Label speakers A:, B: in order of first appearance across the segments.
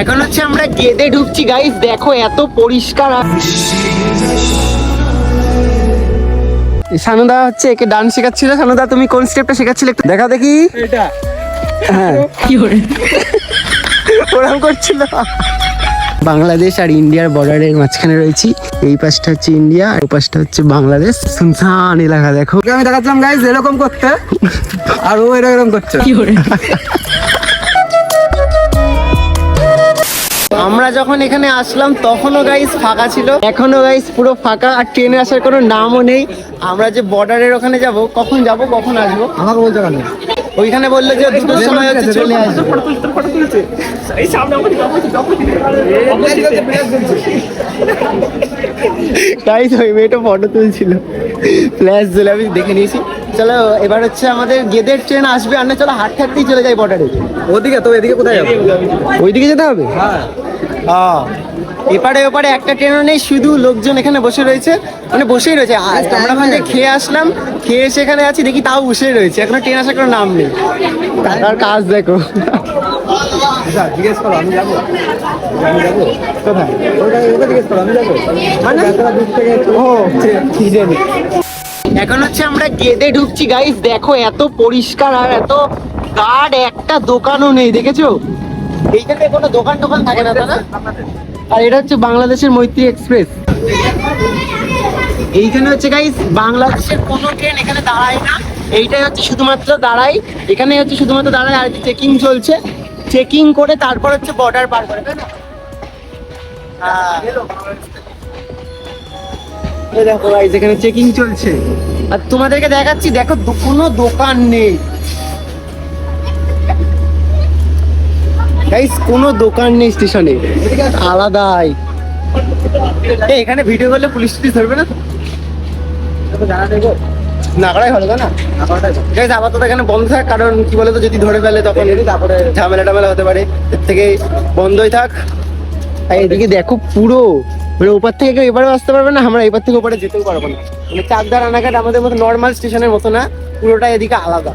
A: এখন হচ্ছে আমরা গেদে ঢুকছি গাইস দেখো এত পরিষ্কার সানুদা হচ্ছে একে ডান্স শেখাচ্ছিল। সানুদা তুমি কোন স্টেপটা শেখাচ্ছিলে একটু দেখা দেখি।
B: এটা।
A: হ্যাঁ। ওরকম করছিল। বাংলাদেশ আর ইন্ডিয়ার বর্ডারের মাঝখানে রয়েছি। এই পাশটা হচ্ছে ইন্ডিয়া আর ওই পাশটা হচ্ছে বাংলাদেশ। সুনসান এলাকা দেখো।
B: ওকে আমি দেখাচ্ছিলাম গাইজ এরকম করতে। আর ও এরকম করছে।
A: আমরা যখন এখানে আসলাম তখনও গাইস ফাঁকা ছিল। এখনও গাইস পুরো ফাঁকা আর ট্রেনে আসার কোনো নামও নেই। আমরা যে বর্ডারের ওখানে যাব কখন যাব কখন আসব?
B: আমাকে বলছে কেন
A: ওইখানে বলল যে দুটোর সময় হচ্ছে চলে আসবে তাই তো ওই মেয়েটা ফটো তুলছিল। ফ্ল্যাশ দিলে আমি দেখে নিয়েছি। চলো এবার হচ্ছে আমাদের গেদের ট্রেন আসবে। আর না চলো হাট হাঁটতেই চলে যাই বর্ডারে
B: ওদিকে তো এদিকে কোথায় যাব?
A: ওইদিকে যেতে হবে?
B: হ্যাঁ।
A: এপারে ওপারে একটা ট্রেনও নেই শুধু লোকজন এখানে বসে রয়েছে। মানে বসেই রয়েছে। আর আমরা ওখান থেকে খেয়ে আসলাম খেয়ে এসে এখানে আছি দেখি তাও বসেই রয়েছে। এখনও ট্রেন আসার কোনো নাম নেই। তার কাজ দেখো।
B: আচ্ছা জিজ্ঞেস করো আমি যাব?
A: কোথায়?
B: ওটা জিজ্ঞেস করো আমি যাব?
A: মানে?
B: দূর থেকে
A: ও কি জানি। এখন হচ্ছে আমরা গেদে ঢুকছি গাইস দেখো এত পরিষ্কার আর এত গার্ড একটা দোকানও নেই দেখেছ? এইখানে কোনো দোকান টোকান থাকে না দাদা? আর এটা হচ্ছে বাংলাদেশের মৈত্রী এক্সপ্রেস। এইখানে হচ্ছে গাইস বাংলাদেশের কোনো ট্রেন এখানে দাঁড়ায় না। এইটাই হচ্ছে শুধুমাত্র দাঁড়ায়। এখানে হচ্ছে শুধুমাত্র দাঁড়ায় আর চেকিং চলছে। চেকিং করে তারপর হচ্ছে বর্ডার পার করে, তাই না? হ্যাঁ। দেখো গাইস এখানে চেকিং চলছে। আর তোমাদেরকে দেখাচ্ছি, দেখো কোনো দোকান নেই। গাইস কোনো দোকান নেই স্টেশনে। আলাদাই। এখানে ভিডিও করলে পুলিশ টুলিশ ধরবে না তো?
B: জানা দেবো
A: না? গাইস আপাতত এখানে বন্ধ থাক কারণ কি বলতো যদি ধরে ফেলে তখন তারপরে ঝামেলা টামেলা হতে পারে। এর থেকে বন্ধই থাক। এদিকে দেখো পুরো। মানে ওপার থেকে কেউ এবারেও আসতে পারবে না আমরা এবার থেকে ওপারে যেতেও পারব না। মানে চাকদা রানাঘাট আমাদের মতো নর্মাল স্টেশনের মতো না পুরোটা এদিকে আলাদা।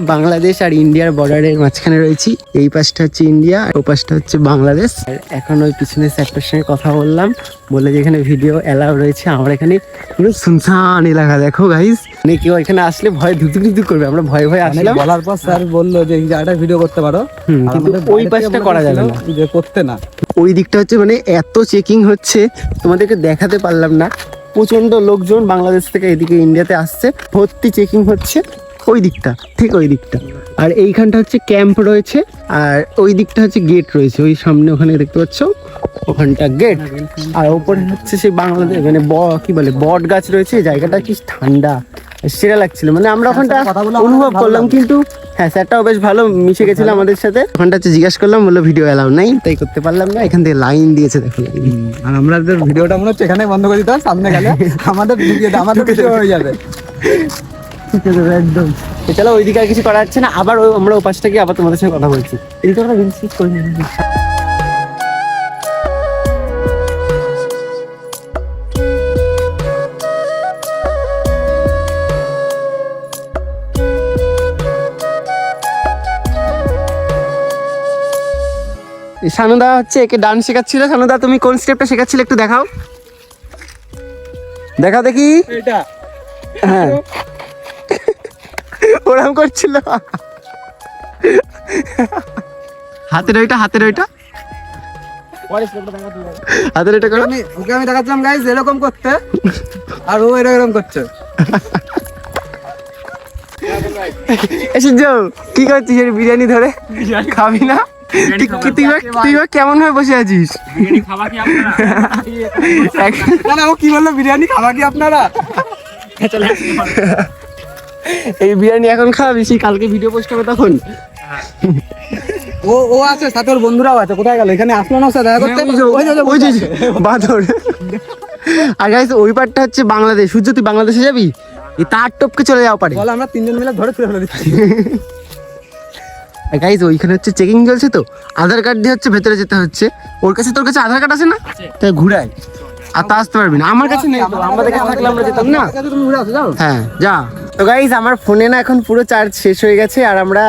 A: বাংলাদেশ আর ইন্ডিয়ার বর্ডারের মাঝখানে রয়েছি। এই পাশটা হচ্ছে ইন্ডিয়া আর ও পাশটা হচ্ছে বাংলাদেশ। আর এখন ওই পিছনে স্যারটার সঙ্গে কথা বললাম। বলে যে এখানে ভিডিও অ্যালাউ রয়েছে। আমরা এখানে পুরো শুনশান এলাকা। দেখো গাইস মানে কেউ এখানে আসলে ভয় ধুতু ধুতু করবে। আমরা ভয়ে ভয়ে
B: অনেক
A: আসলাম।
B: বলার পর স্যার বলল যে এই জায়গাটা ভিডিও করতে পারো।
A: কিন্তু ওই পাশটা করা যাবে না।
B: যে করতে না।
A: ওই দিকটা হচ্ছে মানে এত চেকিং হচ্ছে তোমাদেরকে দেখাতে পারলাম না। প্রচণ্ড লোকজন বাংলাদেশ থেকে এদিকে ইন্ডিয়াতে আসছে। ভর্তি চেকিং হচ্ছে। ওই দিকটা ঠিক ওই দিকটা। আর এইখানটা হচ্ছে ক্যাম্প রয়েছে আর ওই দিকটা হচ্ছে গেট রয়েছে। ওই সামনে ওখানে দেখতে পাচ্ছ? ওখানটা গেট। আর ওপরে হচ্ছে সেই বাংলাদেশ মানে ব- কি বলে বট গাছ রয়েছে। জায়গাটা কি ঠান্ডা সেরা লাগছিল। মানে আমরা ওখানটা
B: কথা বলে
A: অনুভব করলাম কিন্তু হ্যাঁ স্যারটাও বেশ ভালো মিশে গেছিল আমাদের সাথে। ওখানটা হচ্ছে জিজ্ঞাসা করলাম বলল ভিডিও অ্যালাউ নাই তাই করতে পারলাম না। এখান থেকে লাইন দিয়েছে দেখো
B: আর আমাদের ভিডিওটা মনে হচ্ছে এখানে বন্ধ করে দিতে হবে, সামনে গেলে আমাদের দাও, আমাদের ভিডিও হয়ে যাবে।
A: একদম। তো চলো ওইদিকে আর কিছু করা যাচ্ছে না। আবার ওই- আমরা ওই পাশটা গিয়ে আবার তোমাদের সঙ্গে কথা বলছি। এদিকে আমরা রিলস করি সানুদা হচ্ছে একে ডান্স শেখাচ্ছিল। সানুদা তুমি কোন স্টেপটা শেখাচ্ছিলে একটু দেখাও। দেখাও দেখি।
B: এটা
A: হ্যাঁ। ওরকম করছিল। হাতের ওইটা হাতের ওইটা। হাতের ওইটা করো।
B: আমি ওকে আমি দেখাচ্ছিলাম গাইজ এরকম করতে আর ও এরকম করছে।
A: এসে যাও কি করছিস এর বিরিয়ানি ধরে? খাবি না? তুই কি- তুই কেমন হয়ে বসে আছিস? এক-
B: না না ও কি বলল? বিরিয়ানি খাওয়া কি আপনারা?
A: এই বিরিয়ানি এখন খাওয়াবি সেই কালকে ভিডিও পোস্ট হবে তখন।
B: ও ও আছে সাথে ওর বন্ধুরাও আছে কোথায় গেল? এখানে আসলো না স্যার দেখা করতে ওই যে,
A: ওই যে বাঁদর। আর গাইস ওই পারটা হচ্ছে বাংলাদেশ। সূর্য তুই বাংলাদেশে যাবি? এই তার টপকে চলে যাও পারে
B: বল আমরা তিনজন মিলে ধরে ফিরে ফেলে দিচ্ছি।
A: গাইজ ওইখানে হচ্ছে চেকিং চলছে তো। আধার কার্ড দিয়ে হচ্ছে ভেতরে যেতে হচ্ছে। ওর কাছে তোর কাছে আধার কার্ড আছে না? তাই ঘুরাই আর তা আসতে পারবি না। আমার কাছে নেই আমাদের কাছে থাকলে আমরা যেতাম না। হ্যাঁ যা। তো গাইজ আমার ফোনে না এখন পুরো চার্জ শেষ হয়ে গেছে আর আমরা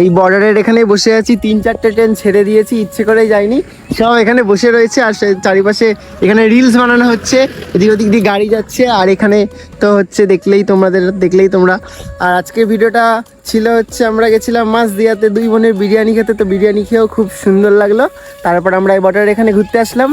A: এই বর্ডারের এখানে বসে আছি। তিন চারটে ট্রেন ছেড়ে দিয়েছি, ইচ্ছে করেই যাইনি। সব এখানে বসে রয়েছে আর চারিপাশে এখানে রিলস বানানো হচ্ছে। এদিক ওদিক দিয়ে গাড়ি যাচ্ছে আর এখানে তো হচ্ছে দেখলেই তোমাদের, দেখলেই তোমরা। আর আজকের ভিডিওটা ছিল হচ্ছে আমরা গেছিলাম মাছ দিয়াতে দুই বোনের বিরিয়ানি খেতে, তো বিরিয়ানি খেয়েও খুব সুন্দর লাগল। তারপর আমরা এই বর্ডারের এখানে ঘুরতে আসলাম।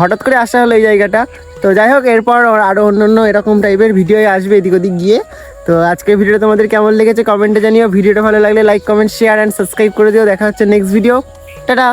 A: হঠাৎ করে আসা হলো এই জায়গাটা। তো যাই হোক, এরপর আরও অন্য অন্য এরকম টাইপের ভিডিও আসবে এদিক ওদিক গিয়ে। তো আজকের ভিডিও তোমাদের কেমন লেগেছে কমেন্টে জানিও। ভিডিওটা ভালো লাগলে like comment share and subscribe করে দিও। দেখা হচ্ছে নেক্সট ভিডিও টাটা!